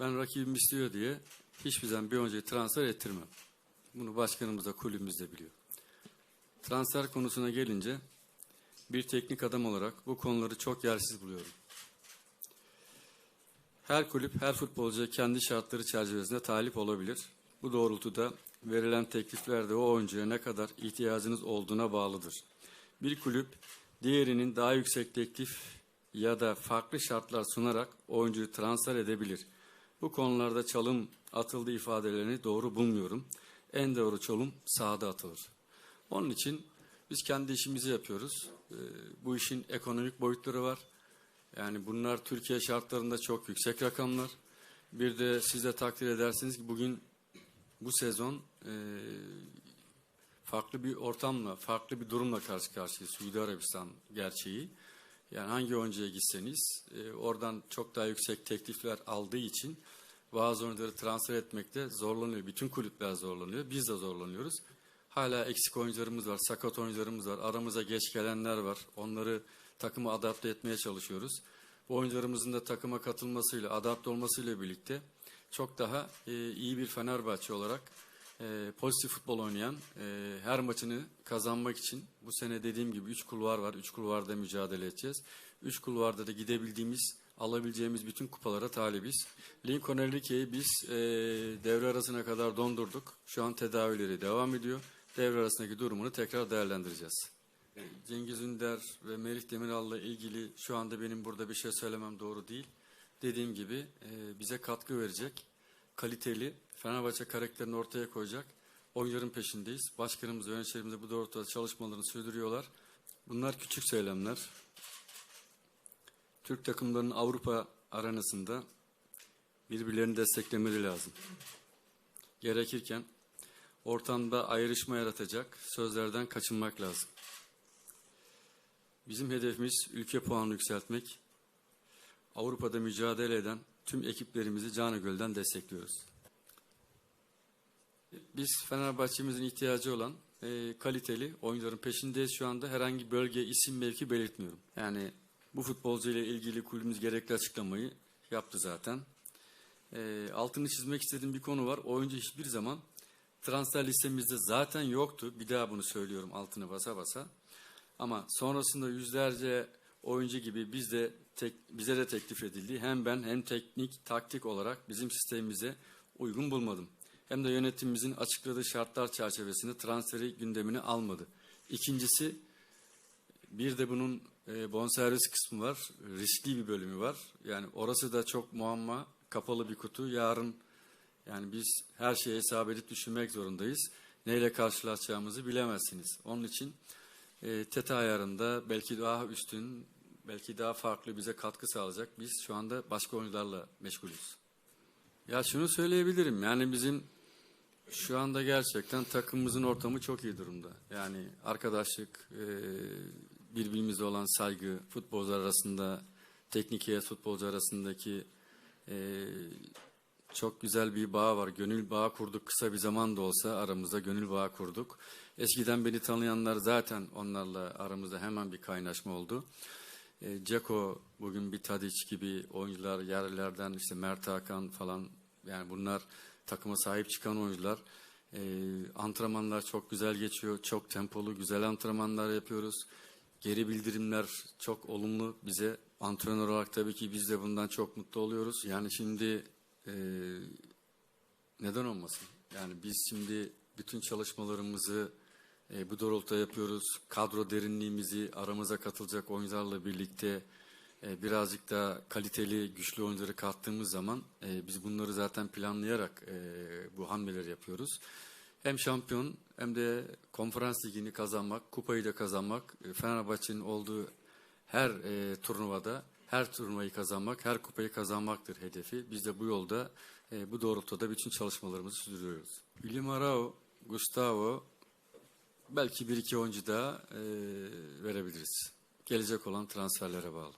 Ben rakibim istiyor diye hiçbir zaman bir oyuncuyu transfer ettirmem. Bunu başkanımız da kulübümüz de biliyor. Transfer konusuna gelince bir teknik adam olarak bu konuları çok yersiz buluyorum. Her kulüp, her futbolcu kendi şartları çerçevesinde talip olabilir. Bu doğrultuda verilen teklifler de o oyuncuya ne kadar ihtiyacınız olduğuna bağlıdır. Bir kulüp diğerinin daha yüksek teklif ya da farklı şartlar sunarak oyuncuyu transfer edebilir. Bu konularda çalım atıldı ifadelerini doğru bulmuyorum. En doğru çalım sahada atılır. Onun için biz kendi işimizi yapıyoruz. Ee, bu işin ekonomik boyutları var. Yani bunlar Türkiye şartlarında çok yüksek rakamlar. Bir de siz de takdir edersiniz ki bugün bu sezon e, farklı bir ortamla, farklı bir durumla karşı karşıyayız. Suudi Arabistan gerçeği. Yani hangi oyuncuya gitseniz e, oradan çok daha yüksek teklifler aldığı için bazı oyuncuları transfer etmekte zorlanıyor. Bütün kulüpler zorlanıyor. Biz de zorlanıyoruz. Hala eksik oyuncularımız var, sakat oyuncularımız var. Aramıza geç gelenler var. Onları takıma adapte etmeye çalışıyoruz. Bu oyuncularımızın da takıma katılmasıyla, adapte olmasıyla birlikte çok daha e, iyi bir Fenerbahçe olarak e, pozitif futbol oynayan, e, her maçını kazanmak için bu sene dediğim gibi 3 kulvar var. 3 kulvarda mücadele edeceğiz. 3 kulvarda da gidebildiğimiz, alabileceğimiz bütün kupalara talibiz. Lincoln Enrique'yi biz e, devre arasına kadar dondurduk. Şu an tedavileri devam ediyor. Devre arasındaki durumunu tekrar değerlendireceğiz. Cengiz Ünder ve Melih Demiral'la ilgili şu anda benim burada bir şey söylemem doğru değil. Dediğim gibi e, bize katkı verecek, kaliteli, Fenerbahçe karakterini ortaya koyacak oyuncuların peşindeyiz. Başkanımız yöneticilerimiz bu doğrultuda çalışmalarını sürdürüyorlar. Bunlar küçük söylemler. Türk takımlarının Avrupa arenasında birbirlerini desteklemeleri lazım. Gerekirken ortamda ayrışma yaratacak sözlerden kaçınmak lazım. Bizim hedefimiz ülke puanını yükseltmek. Avrupa'da mücadele eden tüm ekiplerimizi canı gölden destekliyoruz. Biz Fenerbahçe'mizin ihtiyacı olan e, kaliteli oyuncuların peşindeyiz şu anda. Herhangi bölge, isim, mevki belirtmiyorum. Yani bu futbolcu ile ilgili kulübümüz gerekli açıklamayı yaptı zaten. E, altını çizmek istediğim bir konu var. Oyuncu hiçbir zaman transfer listemizde zaten yoktu. Bir daha bunu söylüyorum altını basa basa. Ama sonrasında yüzlerce oyuncu gibi biz de tek, bize de teklif edildi. Hem ben hem teknik, taktik olarak bizim sistemimize uygun bulmadım. Hem de yönetimimizin açıkladığı şartlar çerçevesinde transferi gündemine almadı. İkincisi bir de bunun e, bonservis kısmı var. Riskli bir bölümü var. Yani orası da çok muamma, kapalı bir kutu. Yarın yani biz her şeyi hesap edip düşünmek zorundayız. Neyle karşılaşacağımızı bilemezsiniz. Onun için e, teta ayarında belki daha üstün, belki daha farklı bize katkı sağlayacak. Biz şu anda başka oyuncularla meşgulüz. Ya şunu söyleyebilirim. Yani bizim şu anda gerçekten takımımızın ortamı çok iyi durumda. Yani arkadaşlık, e, birbirimize olan saygı, futbolcular arasında, teknik heyet futbolcu arasındaki e, çok güzel bir bağ var. Gönül bağı kurduk. Kısa bir zaman da olsa aramızda gönül bağı kurduk. Eskiden beni tanıyanlar zaten onlarla aramızda hemen bir kaynaşma oldu. E, Ceko bugün bir Tadiç gibi oyuncular yerlerden işte Mert Hakan falan yani bunlar takıma sahip çıkan oyuncular. E, antrenmanlar çok güzel geçiyor. Çok tempolu güzel antrenmanlar yapıyoruz. Geri bildirimler çok olumlu bize. Antrenör olarak tabii ki biz de bundan çok mutlu oluyoruz. Yani şimdi e, neden olmasın? Yani biz şimdi bütün çalışmalarımızı e, bu doğrultuda yapıyoruz. Kadro derinliğimizi aramıza katılacak oyuncularla birlikte e, birazcık daha kaliteli, güçlü oyuncuları kattığımız zaman e, biz bunları zaten planlayarak e, bu hamleleri yapıyoruz. Hem şampiyon hem de konferans ligini kazanmak, kupayı da kazanmak, e, Fenerbahçe'nin olduğu her e, turnuvada her turnuvayı kazanmak, her kupayı kazanmaktır hedefi. Biz de bu yolda, e, bu doğrultuda bütün çalışmalarımızı sürdürüyoruz. William Arao, Gustavo, belki bir iki oyuncu daha e, verebiliriz. Gelecek olan transferlere bağlı.